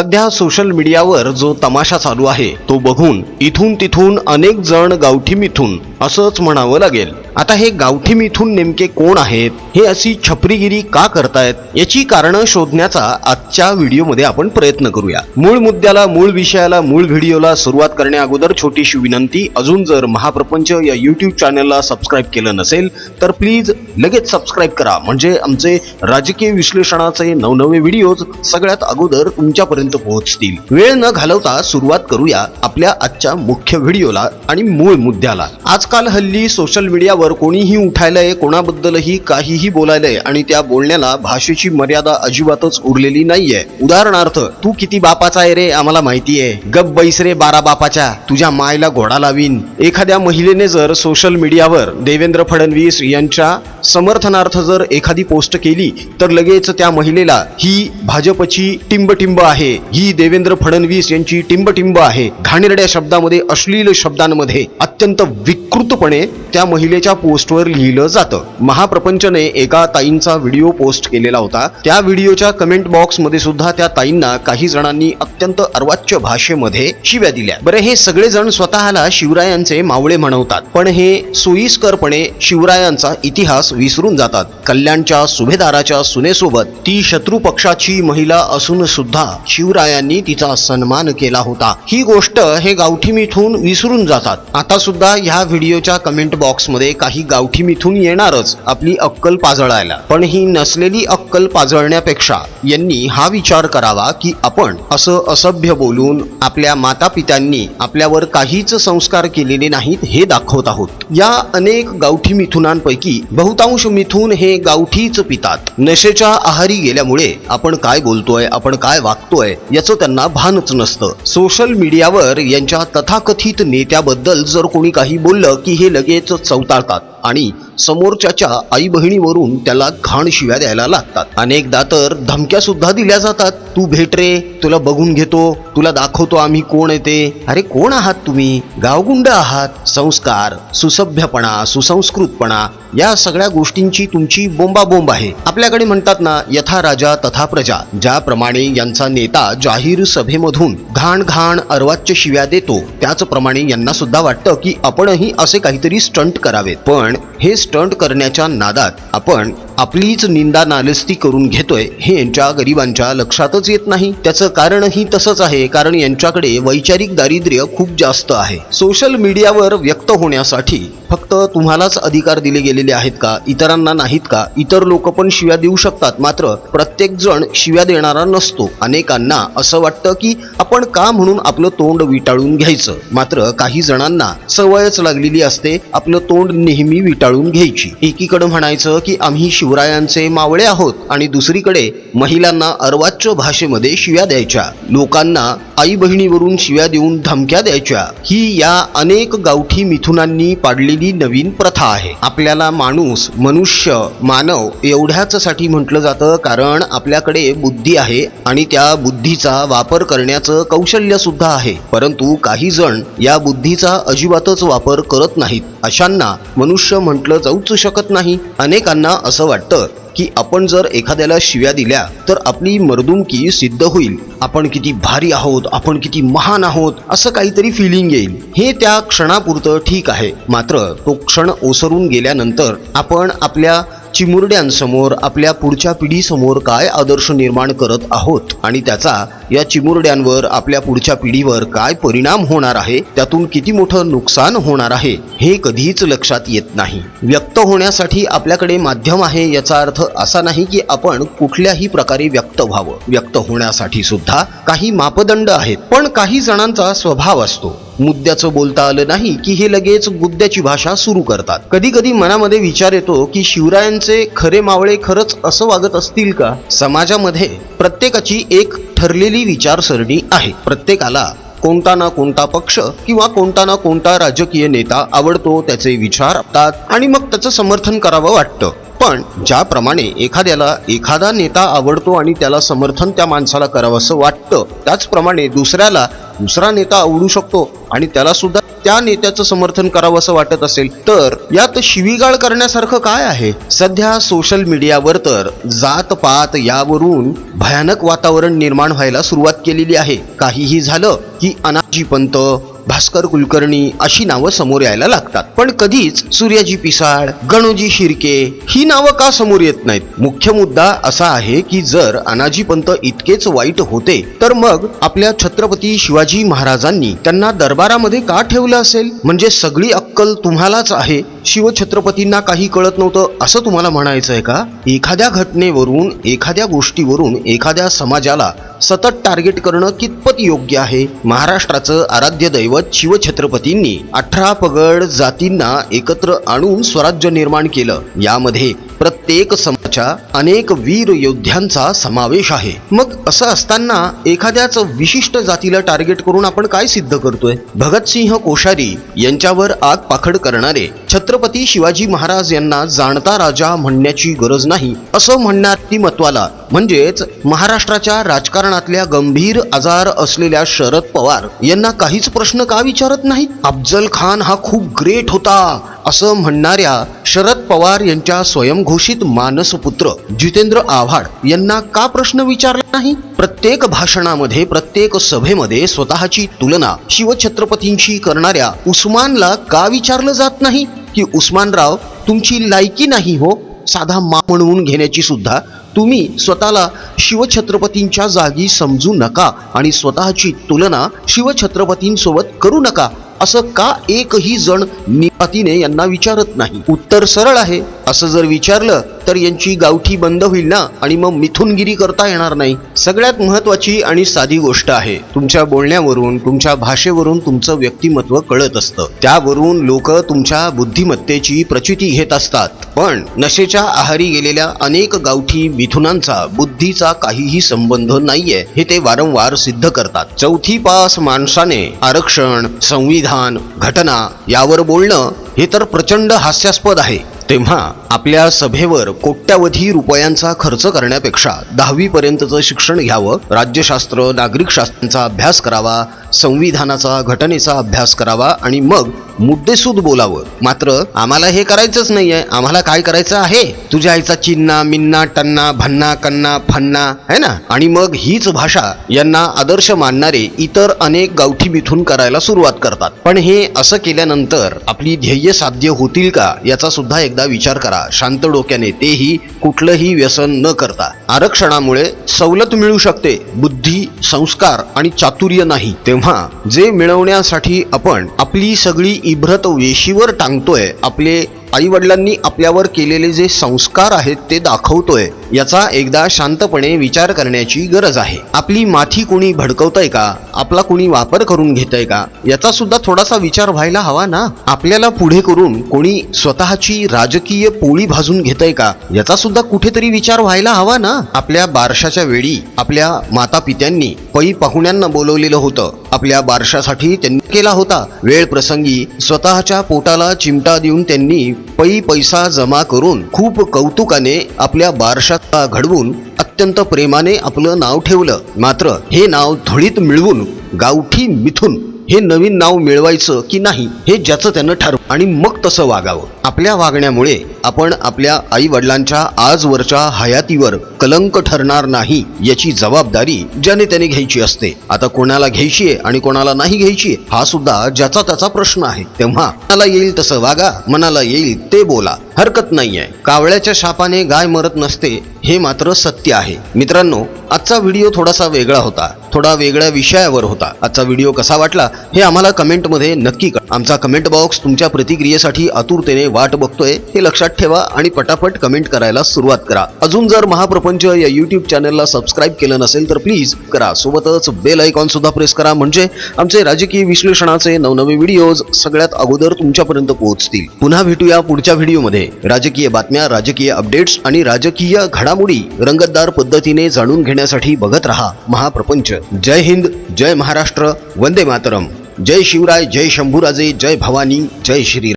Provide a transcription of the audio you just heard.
सध्या सोशल मीडियावर जो तमाशा चालू आहे तो बघून इथून तिथून अनेक जण गावठी मिथून असंच म्हणावं लागेल. आता हे गावठी मिथून नेमके कोण आहेत? हे अशी छपरीगिरी का करतायत? याची कारणं शोधण्याचा आजच्या व्हिडिओमध्ये आपण प्रयत्न करूया. मूळ मुद्द्याला मूळ विषयाला मूळ व्हिडिओला सुरुवात करण्या अगोदर छोटीशी विनंती. अजून जर महाप्रपंच या युट्यूब चॅनलला सबस्क्राईब केलं नसेल तर प्लीज लगेच सबस्क्राईब करा. म्हणजे आमचे राजकीय विश्लेषणाचे नवनवे व्हिडिओज सगळ्यात अगोदर तुमच्यापर्यंत पोहोचतील. वेळ न घालवता सुरुवात करूया आपल्या आजच्या मुख्य व्हिडिओला आणि मूळ मुद्द्याला. आजकाल हल्ली सोशल मीडिया मुद्द्यावर कोणीही उठायलंय कोणाबद्दलही काहीही बोलायलंय आणि त्या बोलण्याला भाषेची मर्यादा अजिबातच उरलेली नाहीये. उदाहरणार्थ तू किती बापाचा आहे रे आम्हाला माहितीये गप बैस रे बारा बापाच्या. तुझ्या मायला घोडा लावीन. एखाद्या महिलेने जर सोशल मीडियावर देवेंद्र फडणवीस यांच्या समर्थनार्थ जर एखादी पोस्ट केली तर लगेच त्या महिलेला ही भाजपची टिंबटिंब आहे. ही देवेंद्र फडणवीस यांची टिंबटिंब आहे. घाणेरड्या शब्दामध्ये अश्लील शब्दांमध्ये अत्यंत विकृतपणे त्या महिलेच्या पोस्टवर लिहिलं जातं. महाप्रपंचने एका ताईंचा व्हिडिओ पोस्ट केलेला होता. त्या व्हिडिओच्या कमेंट बॉक्समध्ये सुद्धा त्या ताईंना काही जणांनी अत्यंत अर्वाच्य भाषेमध्ये शिव्या दिल्या. बरं हे सगळेजण स्वतःला शिवरायांचे मावळे म्हणवतात. पण हे सोयीस्करपणे शिवरायांचा इतिहास विसरून जातात. कल्याणच्या सुभेदाराच्या सुनेसोबत ती शत्रू पक्षाची महिला असून सुद्धा शिवरायांनी तिचा सन्मान केला होता. ही गोष्ट हे गावठी मिथून विसरून जातात. आता सुद्धा ह्या व्हिडिओच्या कमेंट बॉक्समध्ये काही गावठी मिथून येणारच आपली अक्कल पाजळायला. पण ही नसलेली अक्कल पाजळण्यापेक्षा यांनी हा विचार करावा की आपण असं असभ्य बोलून आपल्या माता पित्यांनी आपल्यावर काहीच संस्कार केलेले नाहीत हे दाखवत आहोत. या अनेक गावठी मिथुनांपैकी बहुतांश मिथून हे गावठीच पितात. नशेच्या आहारी गेल्यामुळे आपण काय बोलतोय आपण काय वागतोय याचं त्यांना भानच नसतं. सोशल मीडियावर यांच्या तथाकथित नेत्याबद्दल जर कोणी काही बोललं की हे लगेच चवताळतात आणि समोरच्याच्या आई बहिणीवरून त्याला घाण शिव्या द्यायला लागतात. अनेकदा तर धमक्या सुद्धा दिल्या जातात. तू भेट रे तुला बघून घेतो तुला दाखवतो आम्ही कोण येते अरे कोण आहात तुम्ही? गावगुंड आहात. संस्कार सुसभ्यपणा सुसंस्कृतपणा या सगळ्या गोष्टींची तुमची बोंबाबोंब आहे. आपल्याकडे म्हणतात ना यथा राजा तथा प्रजा ज्याप्रमाणे यांचा नेता जाहीर सभेमधून घाण घाण अर्वाच्य शिव्या देतो त्याचप्रमाणे यांना सुद्धा वाटतं की आपणही असे काहीतरी स्टंट करावेत. पण हे स्टंट करण्याच्या नादात आपण आपलीच निंदा नालस्ती करून घेतोय हे यांच्या गरिबांच्या लक्षातच येत नाही. त्याचं कारणही तसंच आहे कारण यांच्याकडे वैचारिक दारिद्र्य खूप जास्त आहे. सोशल मीडियावर व्यक्त होण्यासाठी फक्त तुम्हालाच अधिकार दिले गेलेले आहेत का इतरांना नाहीत का? इतर लोक पण शिव्या देऊ शकतात मात्र प्रत्येक जण शिव्या देणारा नसतो. अनेकांना असं वाटतं की आपण का म्हणून आपलं तोंड विटाळून घ्यायचं? मात्र काही जणांना सवयच लागलेली असते आपलं तोंड नेहमी विटाळून घ्यायची. एकीकडं म्हणायचं की आम्ही शिव शिवरायांचे मावळे आहोत आणि दुसरीकडे महिलांना अर्वाच्य भाषेमध्ये शिव्या द्यायच्या. लोकांना आई बहिणीवरून शिव्या देऊन धमक्या द्यायच्या. ही या अनेक गावठी मिथुनांनी पाडलेली नवीन प्रथा आहे. आपल्याला माणूस मनुष्य मानव एवढ्याच साठी म्हटलं जातं कारण आपल्याकडे बुद्धी आहे आणि त्या बुद्धीचा वापर करण्याचं कौशल्य सुद्धा आहे. परंतु काही जण या बुद्धीचा अजिबातच वापर करत नाहीत. अशांना मनुष्य म्हटलं जाऊच शकत नाही. अनेकांना असं वाटतं की आपण जर एखाद्याला शिव्या दिल्या तर आपली मर्दुमकी सिद्ध होईल. आपण किती भारी आहोत आपण किती महान आहोत असं काहीतरी फिलिंग येईल. हे त्या क्षणापुरतं ठीक आहे. मात्र तो क्षण ओसरून गेल्यानंतर आपण आपल्या चिमुरड्यांसमोर आपल्या पुढच्या पिढीसमोर काय आदर्श निर्माण करत आहोत आणि त्याचा या चिमुरड्यांवर आपल्या पुढच्या पिढीवर काय परिणाम होणार आहे? त्यातून किती मोठं नुकसान होणार आहे? हे कधीच लक्षात येत नाही. व्यक्त होण्यासाठी आपल्याकडे माध्यम आहे याचा अर्थ असा नाही की आपण कुठल्याही प्रकारे व्यक्त व्हावं. व्यक्त होण्यासाठी सुद्धा काही मापदंड आहेत पण काही जणांचा स्वभाव असतो. मुद्द्याचं बोलता आलं नाही की हे लगेच गुद्द्याची भाषा सुरू करतात. कधी कधी मनामध्ये विचार येतो की शिवरायांचे खरे मावळे खरंच असं वागत असतील का? समाजामध्ये प्रत्येकाची एक ठरलेली विचारसरणी आहे. प्रत्येकाला कोणता ना कोणता पक्ष किंवा कोणता ना कोणता राजकीय नेता आवडतो त्याचे विचार आपतात आणि मग त्याचं समर्थन करावं वाटतं. पण ज्याप्रमाणे एखाद्याला एखादा नेता आवडतो आणि त्याला समर्थन त्या माणसाला करावंसं वाटतं त्याचप्रमाणे दुसऱ्याला दुसरा नेता आवडू शकतो आणि त्याला सुद्धा त्या नेत्याचं समर्थन करावं असं वाटत असेल तर यात शिवीगाळ करण्यासारखं काय आहे? सध्या सोशल मीडियावर तर जात पात यावरून भयानक वातावरण निर्माण व्हायला सुरुवात केलेली आहे. काहीही झालं की अनाजी पंत भास्कर कुलकर्णी अशी नावं समोर यायला लागतात. पण कधीच सूर्याजी पिसाळ गणोजी शिर्के ही नावं का समोर येत नाहीत? मुख्य मुद्दा असा आहे की जर अनाजी पंत इतकेच वाईट होते तर मग आपल्या छत्रपती शिवाजी महाराजांनी त्यांना दरबारामध्ये का ठेवलं असेल? म्हणजे सगळी अक्कल तुम्हालाच आहे? शिवछत्रपतींना काही कळत नव्हतं असं तुम्हाला म्हणायचं आहे का? एखाद्या घटनेवरून एखाद्या गोष्टीवरून एखाद्या समाजाला सतत टार्गेट करणं कितपत योग्य आहे? महाराष्ट्राचं आराध्य दैवत शिवछत्रपतींनी अठरा पगड जातींना एकत्र आणून स्वराज्य निर्माण केलं. यामध्ये प्रत्येक समाजाच्या अनेक वीर योद्ध्यांचा समावेश आहे. मग असं असताना एखाद्याच विशिष्ट जातीला टार्गेट करून आपण काय सिद्ध करतोय? भगतसिंह कोश्यारी यांच्यावर आग पाखड करणारे छत्रपती शिवाजी महाराज यांना जाणता राजा म्हणण्याची गरज नाही. असं म्हणणार ती महत्वाला म्हणजेच महाराष्ट्राच्या राजकारण राजकारणातल्या गंभीर आजार असलेल्या शरद पवार यांना काहीच प्रश्न का विचारत नाहीत? अफजल खान हा खूप ग्रेट होता असं म्हणणाऱ्या शरद पवार यांच्या स्वयंघोषित मानसपुत्र जितेंद्र आव्हाड यांना का प्रश्न विचारला नाही? प्रत्येक भाषणामध्ये प्रत्येक सभेमध्ये स्वतःची तुलना शिवछत्रपतींशी करणाऱ्या उस्मानला का विचारलं जात नाही? की उस्मानराव तुमची लायकी नाही हो? साधा मा म्हणवून घेण्याची सुद्धा तुम्ही स्वतःला शिवछत्रपतींच्या जागी समजू नका आणि स्वतःची तुलना शिवछत्रपतींसोबत करू नका. असं का एकही जण अतिने यांना विचारत नाही. उत्तर सरळ आहे. असं जर विचारलं तर यांची गावठी बंद होईल ना? आणि मग मिथुनगिरी करता येणार नाही. सगळ्यात महत्वाची आणि साधी गोष्ट आहे. तुमच्या बोलण्यावरून तुमच्या भाषेवरून तुमचं व्यक्तिमत्व कळत असतं. त्यावरून लोक तुमच्या बुद्धिमत्तेची प्रचिती घेत असतात. पण नशेच्या आहारी गेलेल्या अनेक गावठी मिथुनांचा बुद्धीचा काहीही संबंध नाहीये हे ते वारंवार सिद्ध करतात. चौथी पास माणसाने आरक्षण संविधान घटना यावर बोलणं हे तर प्रचंड हास्यास्पद आहे. तेव्हा आपल्या सभेवर कोट्यावधी रुपयांचा खर्च करण्यापेक्षा दहावी पर्यंतचं शिक्षण घ्यावं राज्यशास्त्र नागरिक शास्त्रांचा अभ्यास करावा संविधानाचा घटनेचा अभ्यास करावा आणि मग मुद्देसूद बोलावं. मात्र आम्हाला हे करायचंच नाहीये. आम्हाला काय करायचं आहे? तुझ्या आईचा चिन्ना मिन्ना टन्ना भन्ना कन्ना फन्ना है ना? आणि मग हीच भाषा यांना आदर्श मानणारे इतर अनेक गावठी मिथून करायला सुरुवात करतात. पण हे असं केल्यानंतर आपली ध्येय साध्य होतील का याचा सुद्धा एकदा विचार करा. शांत डोक्याने तेही कुठलंही व्यसन न करता. आरक्षणामुळे सवलत मिळू शकते. बुद्धी संस्कार आणि चातुर्य नाही. तेव्हा जे मिळवण्यासाठी आपण आपली सगळी इब्रत वेशीवर टांगतोय. आपले आईवडिलांनी आपल्यावर केलेले जे संस्कार आहेत ते दाखवतोय. याचा एकदा शांतपणे विचार करण्याची गरज आहे. आपली माथी कोणी भडकवतंय का? आपला कोणी वापर करून घेतय का? याचा सुद्धा थोडासा विचार व्हायला हवा ना? आपल्याला पुढे करून कोणी स्वतःची राजकीय पोळी भाजून घेतय का? याचा सुद्धा कुठेतरी विचार व्हायला हवा ना? आपल्या बारशाच्या वेळी आपल्या माता पित्यांनी पै पाहुण्यांना बोलवलेलं होतं. आपल्या बारशासाठी त्यांनी केला होता. वेळ प्रसंगी स्वतःच्या पोटाला चिमटा देऊन त्यांनी पै पैसा जमा करून खूप कौतुकाने आपल्या बारशाला घडवून अत्यंत प्रेमाने आपलं नाव ठेवलं. मात्र हे नाव धुळीत मिळवून गावठी मिथून हे नवीन नाव मिळवायचं की नाही हे ज्याचं त्यानं ठरव आणि मग तसं वागावं. आपल्या वागण्यामुळे आपण आपल्या आई वडिलांच्या आजवरच्या हयातीवर कलंक ठरणार नाही याची जबाबदारी ज्याने त्याने घ्यायची असते. आता कोणाला घ्यायची आहे आणि कोणाला नाही घ्यायची हा सुद्धा ज्याचा त्याचा प्रश्न आहे. तेव्हा मनाला येईल तसं वागा मनाला येईल ते बोला. हरकत नाहीये. कावळ्याच्या शापाने गाय मरत नसते हे मात्र सत्य आहे. मित्रांनो आजचा व्हिडिओ थोडासा वेगळा होता. थोडा वेगळ्या विषयावर होता. आजचा व्हिडिओ कसा वाटला हे आम्हाला कमेंटमध्ये नक्की कळवा. आमचा कमेंट बॉक्स तुमच्या प्रतिक्रियेसाठी आतुरतेने वाट बघतोय हे लक्षात ठेवा आणि पटापट कमेंट करायला सुरुवात करा. अजून जर महाप्रपंच या युट्यूब चॅनलला सबस्क्राईब केलं नसेल तर प्लीज करा. सोबतच बेल आयकॉन सुद्धा प्रेस करा. म्हणजे आमचे राजकीय विश्लेषणाचे नवनवे व्हिडिओज सगळ्यात अगोदर तुमच्यापर्यंत पोहोचतील. पुन्हा भेटूया पुढच्या व्हिडिओमध्ये. राजकीय बातम्या राजकीय अपडेट्स आणि राजकीय घडामोडी रंगतदार पद्धतीने जाणून घेण्यासाठी बघत रहा महाप्रपंच. जय हिंद जय महाराष्ट्र वंदे मातरम. जय शिवराय जय शंभूराजे जय भवानी जय श्री